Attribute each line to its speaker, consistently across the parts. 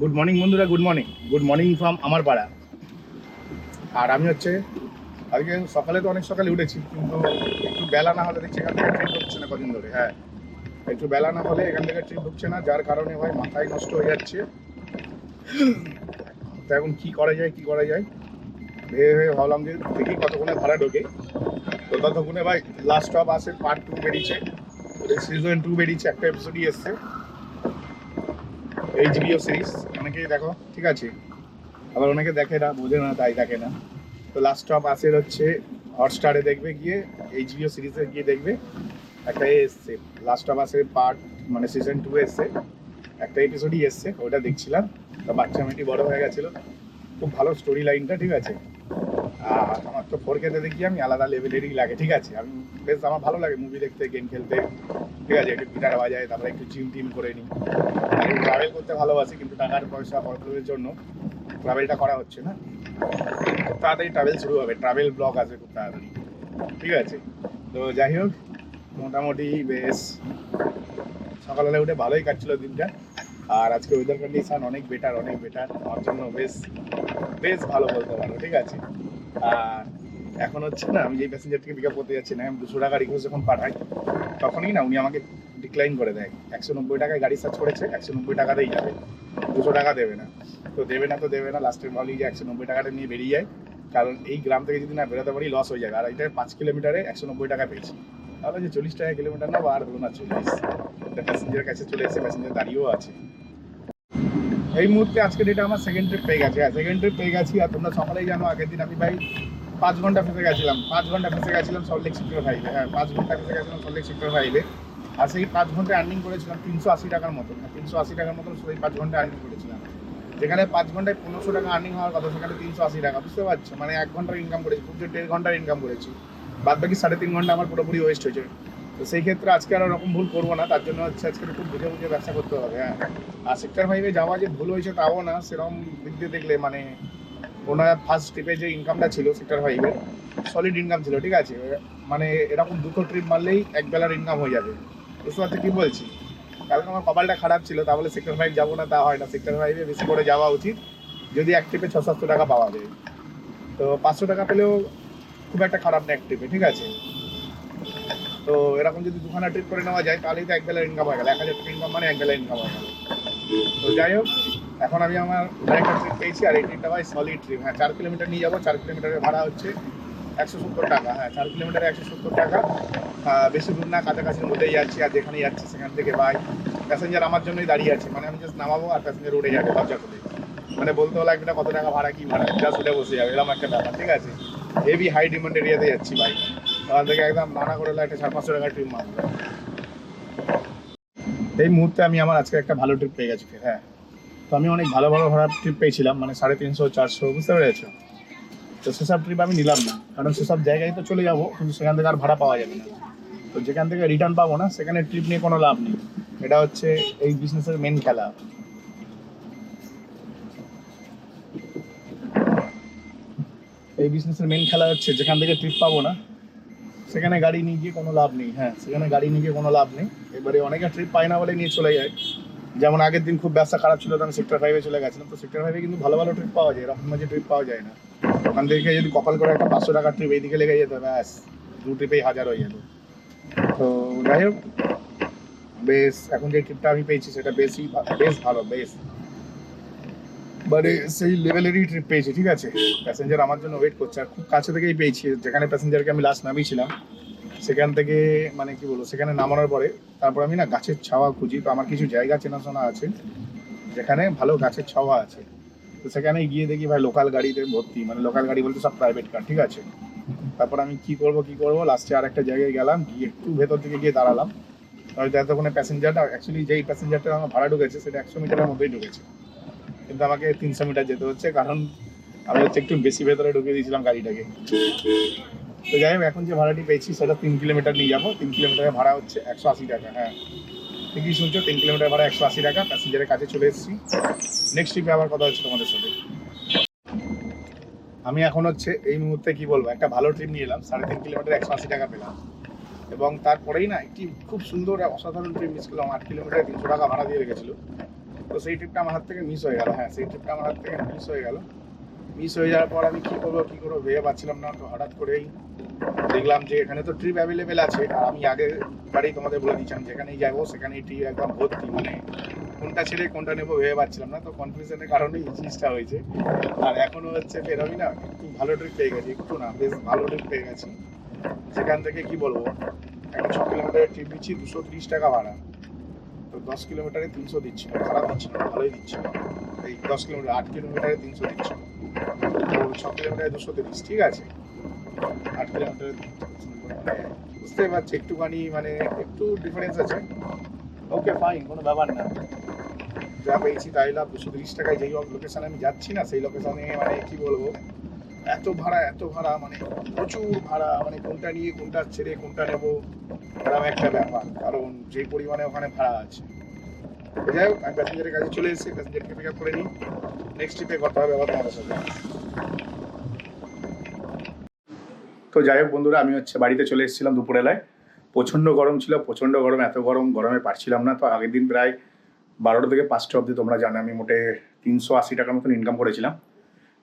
Speaker 1: Good morning বন্ধুরা good morning good morning from আমার পাড়া আর আমি হচ্ছে, আজকে সকালে তো অনেক সকালে উঠেছি, কিন্তু একটু বেলা না হলে দেখছি এখান থেকে ট্রেন ঢুকছে না কদিন ধরে হ্যাঁ। একটু বেলা না হলে এখান থেকে ট্রেন ঢুকছে না, যার কারণে ভাই মাথায় নষ্ট হয়ে যাচ্ছে। তো এখন কী করা যায়, কী করা যায়? ভেবে ভেবে ভাবলাম যে দেখি কতক্ষণে ভাড়া ঢোকে। তো ততক্ষণে ভাই last of us part two বেরিয়েছে। সিজন টু বেরিয়েছে, একটা এপিসোডই এসছে। এইচবিও সিরিজ অনেকেই দেখো, ঠিক আছে? আবার অনেকে দেখে না, বোঝে না, তাই দেখে না। তো লাস্ট অফ আসে হচ্ছে হটস্টারে দেখবে গিয়ে এইচবিও সিরিজে গিয়ে দেখবে, একটা এ এসছে। লাস্ট অফ আসে পার্ট মানে সিজন টু এসছে। একটা এপিসোডই এসছে, ওটা দেখছিলাম। তো বাচ্চা মেয়েটি বড় হয়ে গেছিল। খুব ভালো স্টোরি লাইনটা ঠিক আছে? আর আমার তো ফোর কেতে দেখি আমি আলাদা লেভেলেরই লাগে, ঠিক আছে? আমি বেশ আমার ভালো লাগে মুভি দেখতে গেম খেলতে। ঠিক আছে, একটু গিটার বাজায় তারপরে একটু জিম টিম করে নিই। আমি ট্রাভেল করতে ভালোবাসি, কিন্তু টাকার পয়সা প্রবলেমের জন্য ট্রাভেলটা করা হচ্ছে না। তাড়াতাড়ি ট্রাভেল শুরু হবে ট্রাভেল ব্লগ আসবে খুব তাড়াতাড়ি। ঠিক আছে? তো যাই হোক, মোটামুটি বেশ। সকালবেলা উঠে ভালোই কাটছিল দিনটা। আর আজকে ওয়েদার কন্ডিশন অনেক বেটার অনেক বেটার আমার জন্য বেশ বেশ ভালো বলতে পারো, ঠিক আছে? এখন হচ্ছে না, আমি যেই প্যাসেঞ্জারটিকে পিক আপ করতে যাচ্ছি না আমি দুশো টাকা রিকোয়েস্ট যখন পাঠাই তখনই না উনি আমাকে ডিক্লাইন করে দেয়। একশো নব্বই টাকায় গাড়ি সার্চ করেছে, একশো নব্বই টাকাতেই যাবে। দুশো টাকা দেবে না। তো দেবে না তো দেবে না লাস্টে ভাবলি যে একশো নব্বই টাকাটা নিয়ে বেরিয়ে যায়। কারণ এই গ্রাম থেকে যদি না বেরোতে পারি লস হয়ে যাবে। আর এটা পাঁচ কিলোমিটারে একশো নব্বই টাকা পেয়েছি। তাহলে যে চল্লিশ টাকা কিলোমিটার না আর ধরুন না, চল্লিশ। প্যাসেঞ্জার কাছে চলে এসে প্যাসেঞ্জার দাঁড়িয়েও আছে। এই মুহূর্তে আজকে ডেটে আমার সেকেন্ড ট্রিপ পেয়ে গেছে। হ্যাঁ সেকেন্ড ট্রিপ পেয়ে গেছি, আর তোমরা সকালেই জানো, আগের দিন আমি ভাই পাঁচ ঘণ্টা ফেসে গেছিলাম। পাঁচ ঘণ্টা ফেসে গেছিলাম সল্টলেক সেক্টর ফাইভে হ্যাঁ পাঁচ ঘণ্টা ফেসে গেছিলাম সল্টলেক সেক্টর ফাইভে আর সেই পাঁচ ঘণ্টা আর্নিং করেছিলাম তিনশো আশি টাকার মতন তিনশো আশি টাকার মতন সেই পাঁচ ঘণ্টা আর্নিং করেছিলাম। যেখানে পাঁচ ঘন্টায় পনেরোশো টাকা আর্নিং হওয়ার কথা, সেখানে তিনশো আশি টাকা, বুঝতে পারছ? মানে এক ঘণ্টার ইনকাম করেছি খুব দেড় ঘণ্টার ইনকাম করেছি। বাদ বাকি সাড়ে তিন ঘণ্টা আমার পুরোপুরি ওয়েস্ট হয়েছে। তো সেই ক্ষেত্রে আজকে আর ওরকম ভুল করব না, তার জন্য হচ্ছে আজকে খুব বুঝে বুঝে ব্যবসা করতে হবে হ্যাঁ। আর সেক্টর ফাইভে যাওয়া যে ভুল হয়েছে তাও না, সেরকম দিক দিয়ে দেখলে মানে ওনার ফার্স্ট ট্রিপে যে ইনকামটা ছিল সেক্টর ফাইভে সলিড ইনকাম ছিল, ঠিক আছে? মানে এরকম দুটো ট্রিপ মারলেই এক বেলার ইনকাম হয়ে যাবে। বুঝতে পারছ কি বলছি কালকে আমার কপালটা খারাপ ছিল, তাহলে সেক্টর ফাইভ যাব না, তা হয় না। সেক্টর ফাইভে বেশি করে যাওয়া উচিত, যদি এক ট্রিপে ছ সাতশো টাকা পাওয়া যায়। তো পাঁচশো টাকা পেলেও খুব একটা খারাপ না এক ট্রিপে ঠিক আছে? তো এরকম যদি দুখানা ট্রিপ করে নেওয়া যায়, তাহলেই তো এক বেলার ইনকাম হয়ে গেল। এক হাজার টাকা ইনকাম মানে এক বেলার ইনকাম হয়ে গেল। তো যাই হোক, এখন আমি আমার আরেকটা ট্রিপ পেয়েছি, আর এই ট্রিপটা ভাই সলিড ট্রিপ হ্যাঁ চার কিলোমিটার নিয়ে যাব, চার কিলোমিটারের ভাড়া হচ্ছে একশো সত্তর টাকা। হ্যাঁ চার কিলোমিটারে একশো সত্তর টাকা। বেশি দূর না, কাছাকাছির মধ্যেই যাচ্ছি, আর যেখানে যাচ্ছি সেখান থেকে ভাই প্যাসেঞ্জার আমার জন্যই দাঁড়িয়ে আছে। মানে আমি জাস্ট নামাবো আর প্যাসেঞ্জার উঠে যাবে দরজা খুলে। মানে বলতে হলো একটা কত টাকা ভাড়া, কি ভাড়া জাস্ট উঠে বসে যাবে, এরকম একটা ব্যাপার, ঠিক আছে? হেভি হাই ডিমান্ড এরিয়াতে যাচ্ছি ভাই। ওখান একদম নানা করে একটা চার পাঁচশো টাকার ট্রিপ মারবো এই মুহূর্তে আমি আমার আজকে একটা ভালো ট্রিপ পেয়ে গেছি হ্যাঁ। তো আমি অনেক ভালো ভালো ভাড়া ট্রিপ পেয়েছিলাম মানে সাড়ে তিনশো, চারশো, বুঝতে পেরেছ? তো সেসব ট্রিপ আমি নিলাম না, কারণ সেসব জায়গায় তো চলে যাব, কিন্তু সেখান থেকে আর ভাড়া পাওয়া যাবে না। তো যেখান থেকে রিটার্ন পাবো না, সেখানে ট্রিপ নিয়ে কোনো লাভ নেই। এটা হচ্ছে এই বিজনেসের মেন খেলা। এই বিজনেসের মেন খেলা হচ্ছে, যেখান থেকে ট্রিপ পাবো না সেখানে গাড়ি নিয়ে গিয়ে কোনো লাভ নেই হ্যাঁ সেখানে গাড়ি নিয়ে গিয়ে কোনো লাভ নেই। এবারে অনেকে ট্রিপ পায় না বলে নিয়ে চলে যায়। যেমন আগের দিন খুব ব্যবসা খারাপ ছিল তো আমি সেক্টর ফাইভে চলে গেছিলাম। তো সেক্টর ফাইভে কিন্তু ভালো ভালো ট্রিপ পাওয়া যায়, এরকম মাঝে ট্রিপ পাওয়া যায় না। ওখান থেকে যদি কপাল করে একটা পাঁচশো টাকার ট্রিপ এইদিকে লেগে যেত, ব্যাস, দু ট্রিপেই হাজার হয়ে যেত। তো যাই হোক, বেশ, এখন যে ট্রিপটা আমি পেয়েছি, সেটা বেশি বেশ ভালো, বেশ। মানে সেই লেভেলেরই ট্রিপ পেয়েছি, ঠিক আছে? প্যাসেঞ্জার আমার জন্য ওয়েট করছে, আর খুব কাছে থেকেই পেয়েছি। যেখানে প্যাসেঞ্জারকে আমি লাস্ট নামিয়েছিলাম সেখান থেকে মানে কি বলব, সেখানে নামানোর পরে তারপর আমি না গাছের ছাওয়া খুঁজি, তো আমার কিছু জায়গা চেনাশোনা আছে, যেখানে ভালো গাছের ছাওয়া আছে। তো সেখানে গিয়ে দেখি ভাই লোকাল গাড়িতে ভর্তি মানে লোকাল গাড়ি বলতে সব প্রাইভেট কার ঠিক আছে? তারপর আমি কি করব কি করব লাস্টে আর একটা জায়গায় গেলাম, গিয়ে একটু ভেতর দিকে গিয়ে দাঁড়ালাম। হয়তো এতক্ষণে প্যাসেঞ্জারটা অ্যাকচুয়ালি যেই প্যাসেঞ্জারটা আমার ভাড়া ঢুকেছে, সেটা একশো মিটারের মধ্যেই ঢুকেছে। কিন্তু আমাকে তিনশো মিটার যেতে হচ্ছে, কারণ আমি হচ্ছে একটু বেশি ভেতরে ঢুকিয়ে দিয়েছিলাম গাড়িটাকে। তো যাই হোক, এখন যে ভাড়াটি পেয়েছি, সেটা তিন কিলোমিটার নিয়ে যাব। তিন কিলোমিটারের ভাড়া হচ্ছে একশো আশি টাকা হ্যাঁ। ঠিকই শুনছো, তিন কিলোমিটার ভাড়া একশো আশি টাকা, প্যাসেঞ্জারের কাছে চলে এসেছি। নেক্সট ট্রিপে আবার কথা হচ্ছে তোমাদের সাথে। আমি এখন হচ্ছে এই মুহূর্তে কি বলব, একটা ভালো ট্রিপ নিয়ে এলাম, সাড়ে তিন কিলোমিটার একশো আশি টাকা পেলাম। এবং তারপরেই না, একটি খুব সুন্দর অসাধারণ ট্রিপ মিস করলাম, আট কিলোমিটার তিনশো টাকা ভাড়া দিয়ে রেখেছিল। তো সেই ট্রিপটা আমার হাত থেকে মিস হয়ে গেল হ্যাঁ সেই ট্রিপটা আমার হাত থেকে মিস হয়ে গেল। মিস হয়ে যাওয়ার পর আমি কী করব কী করব ভেবে পাচ্ছিলাম না, তো হঠাৎ করেই দেখলাম যে এখানে তো ট্রিপ অ্যাভেলেবেল আছে, আর আমি আগে বাড়ি তোমাদের বলে দিচ্ছিলাম, যেখানেই যাব সেখানেই ট্রিপ একদম ভর্তি মানে কোনটা ছেড়ে কোনটা নেব ভেবে পাচ্ছিলাম না, তো কনফিউশনের কারণে এই জিনিসটা হয়েছে। আর এখনও হচ্ছে ফের আমি না একটু ভালো ট্রিপ পেয়ে গেছি, একটু না, বেশ ভালো ট্রিপ পেয়ে গেছি। সেখান থেকে কি বলব একটা ছ কিলোমিটারের ট্রিপ দিচ্ছি দুশো ত্রিশ টাকা ভাড়া। দশ কিলোমিটারে তিনশো দিচ্ছি। খারাপ দিচ্ছি না, ভালোই দিচ্ছি। এই দশ কিলোমিটার, আট কিলোমিটারে তিনশো দিচ্ছি। ছ কিলোমিটারে দুশো তিরিশ, ঠিক আছে? আট কিলোমিটারে বুঝতে পারছি, একটুখানি মানে একটু ডিফারেন্স আছে। ওকে ফাইন কোনো ব্যাপার না। যা পেয়েছি তাই লাভ, দুশো তিরিশ টাকায় যেই লোকেশনে আমি যাচ্ছি না, সেই লোকেশনে মানে কি বলব? এত ভাড়া এত ভাড়া মানে প্রচুর ভাড়া মানে কোনটা নিয়ে কোনটা ছেড়ে কোনটা নেব, এরকম একটা ব্যাপার। কারণ যে পরিমাণে ওখানে ভাড়া আছে। যাই হোক, আমি প্যাসেঞ্জারের কাছে চলে এসেছি প্যাসেঞ্জারকে পিক আপ করে নিই। নেক্সট ট্রিপে কথা হবে আবার তোমাদের সাথে। তো যাই হোক বন্ধুরা, আমি হচ্ছে বাড়িতে চলে এসেছিলাম দুপুরবেলায়। প্রচণ্ড গরম ছিল, প্রচণ্ড গরম, এত গরম, গরমে পারছিলাম না। তো আগের দিন প্রায় বারোটা থেকে পাঁচটা অবধি তোমরা জানো, আমি মোটে তিনশো আশি টাকার মতন ইনকাম করেছিলাম।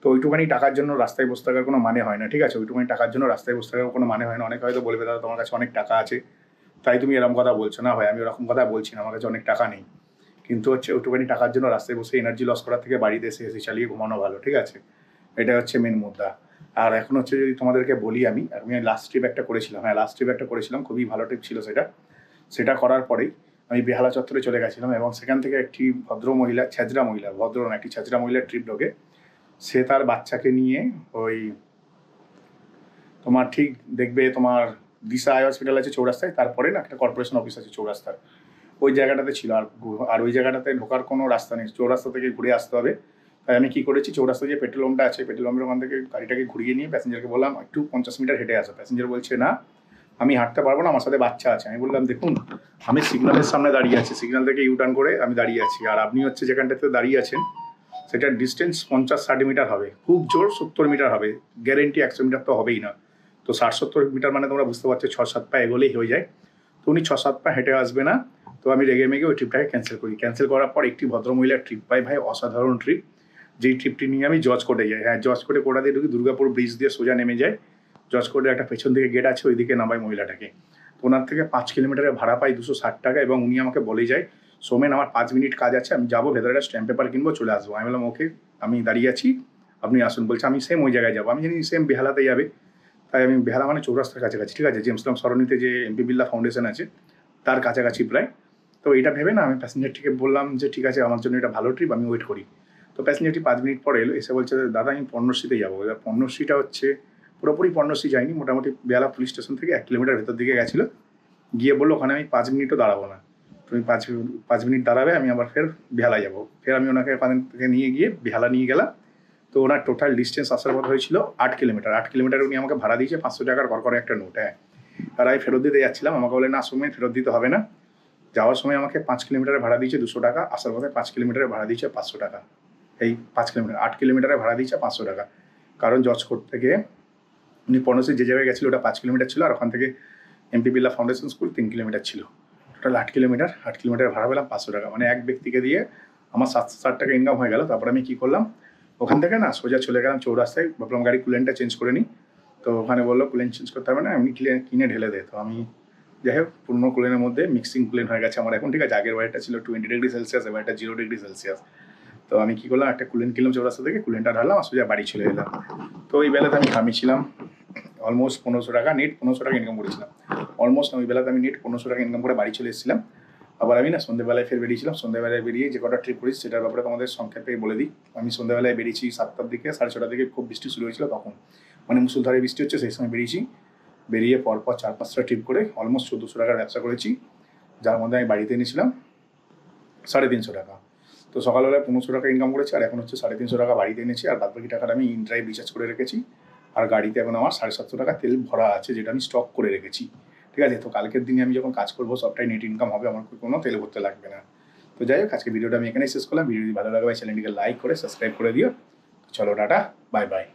Speaker 1: তো ওইটুখানি টাকার জন্য রাস্তায় বসে থাকার কোনো মানে হয় না, ঠিক আছে? ওইটুখানি টাকার জন্য রাস্তায় বসে থাকার কোনো মানে হয় না। অনেকে হয়তো বলবে, দাদা, তোমার কাছে অনেক টাকা আছে। তাই তুমি এরকম কথা বলছো না হয় আমি ওরকম কথা বলছি না, আমার কাছে অনেক টাকা নেই। কিন্তু হচ্ছে ওইটুখানি টাকার জন্য রাস্তায় বসে এনার্জি লস করার থেকে বাড়িতে এসে এসে চালিয়ে ঘুমানো ভালো, ঠিক আছে? এটা হচ্ছে মেন মুদ্রা। আর এখন হচ্ছে যদি তোমাদেরকে বলি আমি আমি লাস্ট ট্রিপ একটা করেছিলাম হ্যাঁ লাস্ট ট্রিপ একটা করেছিলাম, খুবই ভালো ট্রিপ ছিল সেটা। সেটা করার পরেই আমি বেহালা চত্বরে চলে গেছিলাম এবং সেখান থেকে একটি ভদ্র মহিলা ছেচরা মহিলা, ভদ্র একটি ছেচরা মহিলার ট্রিপ ঢোকে। সে তার বাচ্চাকে নিয়ে ওই তোমার ঠিক দেখবে তোমার দিশা আই হসপিটাল আছে চৌরাস্তায়, তারপরে না একটা কর্পোরেশন অফিস আছে চৌরাস্তার। ওই জায়গাটাতে ছিল আর আর ওই জায়গাটাতে ঢোকার কোনো রাস্তা নেই। চৌরাস্তা থেকে ঘুরে আসতে হবে। তাই আমি কি করেছি, চৌরাস্তা যে পেট্রোল পাম্পটা আছে পেট্রোল পাম্পের ওখান থেকে গাড়িটাকে ঘুরিয়ে নিয়ে প্যাসেঞ্জারকে বললাম, একটু পঞ্চাশ মিটার হেঁটে আসো। প্যাসেঞ্জার বলছে, না, আমি হাঁটতে পারব না, আমার সাথে বাচ্চা আছে। আমি বললাম, দেখুন, আমি সিগনালের সামনে দাঁড়িয়ে আছি। সিগনাল থেকে ইউটার্ন করে আমি দাঁড়িয়ে আছি। আর আপনি হচ্ছে যেখানটাতে দাঁড়িয়ে আছেন সেটার ডিস্টেন্স পঞ্চাশ ষাট মিটার হবে। খুব জোর সত্তর মিটার হবে। গ্যারেন্টি একশো মিটার তো হবেই না। তো ষাট সত্তর মিটার মানে তোমরা বুঝতে পারছ ছ সাত পা এগোলেই হয়ে যায়। তো উনি ছ সাত পা হেঁটে আসবে না। তো আমি রেগে মেগে ওই ট্রিপটাকে ক্যান্সেল করি। ক্যান্সেল করার পর একটি ভদ্রমহিলার ট্রিপ পাই ভাই, অসাধারণ ট্রিপ যেই ট্রিপটি নিয়ে আমি জজ কোর্টে যাই। হ্যাঁ জজ কোর্টে কোটা দিয়ে ঢুকি, দুর্গাপুর ব্রিজ দিয়ে সোজা নেমে যায় জজ কোর্টের একটা পেছন দিকে গেট আছে, ওইদিকে নামাই মহিলাটাকে। তো ওনার থেকে পাঁচ কিলোমিটারের ভাড়া পাই দুশো ষাট টাকা এবং উনি আমাকে বলে যায় সোমেন, আমার পাঁচ মিনিট কাজ আছে, আমি যাব, ভেতরে একটা স্ট্যাম্প পেপার কিনবো, চলে আসব। আমি বললাম ওকে আমি দাঁড়িয়ে আছি, আপনি আসুন। বলছে, আমি সেম ওই জায়গায় যাব। আমি জানি সেম বেহালাতে যাবে, তাই আমি বেহালা মানে চৌরাস্তার কাছাকাছি, ঠিক আছে? জেমসলাম সরণিতে যে এমপি বিল্লা ফাউন্ডেশন আছে, তার কাছাকাছি প্রায়। তো এটা ভেবে না, আমি প্যাসেঞ্জারটিকে বললাম যে, ঠিক আছে, আমার জন্য এটা ভালো ট্রিপ আমি ওয়েট করি। তো প্যাসেঞ্জারটি পাঁচ মিনিট পরে এলো, এসে বলছে, দাদা, আমি পর্ণশ্রীতে যাব। পর্ণশ্রীটা হচ্ছে, পুরোপুরি পর্ণশ্রী যাইনি মোটামুটি বেহালা পুলিশ স্টেশন থেকে এক কিলোমিটার ভেতর দিকে গেছিল। গিয়ে বলল, ওখানে আমি পাঁচ মিনিটও দাঁড়াবো না। তুমি পাঁচ পাঁচ মিনিট দাঁড়াবে, আমি আবার ফের বেহালা যাব। ফের আমি ওনাকে ওখান থেকে নিয়ে গিয়ে বেহালা নিয়ে গেলাম। তো ওনার টোটাল ডিস্টেন্স আসার পর হয়েছিল আট কিলোমিটার আট কিলোমিটার উনি আমাকে ভাড়া দিয়েছে পাঁচশো টাকার কর করে একটা নোট হ্যাঁ। আর আমি ফেরত দিতে যাচ্ছিলাম। আমাকে বলে, না সময় ফেরত দিতে হবে না। যাওয়ার সময় আমাকে পাঁচ কিলোমিটারের ভাড়া দিয়েছে দুশো টাকা, আসার পথে পাঁচ কিলোমিটারের ভাড়া দিয়েছে পাঁচশো টাকা। এই পাঁচ কিলোমিটার আট কিলোমিটারের ভাড়া দিয়েছে পাঁচশো টাকা। কারণ জজকোট থেকে উনি পনেরোশি যে জায়গায় গেছিল, ওটা পাঁচ কিলোমিটার ছিল। আর ওখান থেকে এমপি বিল্লা ফাউন্ডেশন স্কুল তিন কিলোমিটার ছিল। টোটাল আট কিলোমিটার আট কিলোমিটার ভাড়া পেলাম পাঁচশো টাকা। মানে এক ব্যক্তিকে দিয়ে আমার সাতশো ষাট টাকা ইনকাম হয়ে গেল। তারপর আমি কী করলাম? ওখান থেকে না সোজা চলে গেলাম চৌরাস্তায়। ভাবলাম গাড়ি কুলেনটা চেঞ্জ করে নিই তো ওখানে বলল কুলেন চেঞ্জ করতে হবে না, এমনি কিনে ঢেলে দে। তো আমি যাই হোক, পুরনো কুলেনের মধ্যে মিক্সিং কুলেন হয়ে গেছে আমার। এখন ঠিক আছে, আগের বাড়িটা ছিল টোয়েন্টি ডিগ্রি সেলসিয়াস এবার এটা জিরো ডিগ্রি সেলসিয়াস তো আমি কী করলাম, একটা কুলেন কিনলাম চৌরাস্তা থেকে, কুলেনটা ঢাললাম, আর সোজা বাড়ি চলে এলাম। তো ওই বেলাতে আমি ঘামিয়েছিলাম অলমোস্ট পনেরোশো টাকা নেট পনেরোশো টাকা ইনকাম করেছিলাম। অলমোস্ট ওই বেলাতে আমি নেট পনেরোশো টাকা ইনকাম করে বাড়ি চলে এসেছিলাম। আবার আমি না সন্ধ্যেবেলায় ফের বেরিয়েছিলাম সন্ধ্যেবেলায় বেরিয়ে যে কটা ট্রিপ করেছি সেটার ব্যাপারে তোমাদের সংক্ষেপে বলে দিই। আমি সন্ধ্যেবেলায় বেরিয়েছি সাতটার দিকে, সাড়ে ছটার দিকে খুব বৃষ্টি শুরু হয়েছিল তখন। মানে মুসুলধারে বৃষ্টি হচ্ছে, সেই সময় বেরিয়েছি। বেরিয়ে পরপর চার পাঁচটা ট্রিপ করে অলমোস্ট চোদ্দোশো টাকার ব্যবসা করেছি। যার মধ্যে আমি বাড়িতে এনেছিলাম সাড়ে তিনশো টাকা। তো সকালবেলায় পনেরোশো টাকা ইনকাম করেছি, আর এখন হচ্ছে সাড়ে তিনশো টাকা বাড়িতে এনেছি, আর বাকি টাকাটা আমি ইন ড্রাইভ রিচার্জ করে রেখেছি, আর গাড়িতে এখন আমার সাড়ে সাতশো টাকা তেল ভরা আছে, যেটা আমি স্টক করে রেখেছি। ঠিক আছে, তো কালকের দিনে আমি যখন কাজ করব, সবটাই নেট ইনকাম হবে, আমার কোনো তেল ভরতে লাগবে না। তো যাই হোক আজকে ভিডিওটা আমি এখানেই শেষ করলাম। ভিডিও যদি ভালো লাগে চ্যানেলটিকে লাইক করে সাবস্ক্রাইব করে দিও। চলো, টাটা বাই বাই